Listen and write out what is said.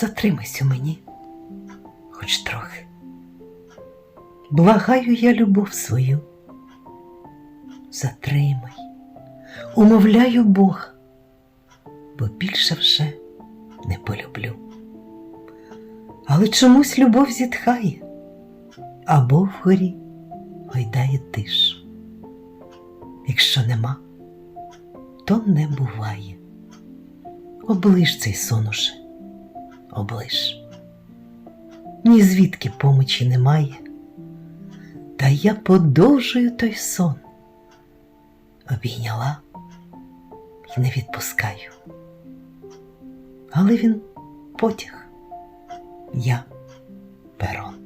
затримайся мені, хоч трохи. Благаю я любов свою. Затримай, умовляю Бога, бо більше вже не полюблю. Але чомусь любов зітхає, або вгорі гойдає тиш. Якщо нема, то не буває. Оближ цей сон уже, оближ. Ні звідки помочі немає, та я подовжую той сон. Обійняла і не відпускаю. Але він потяг, я перон.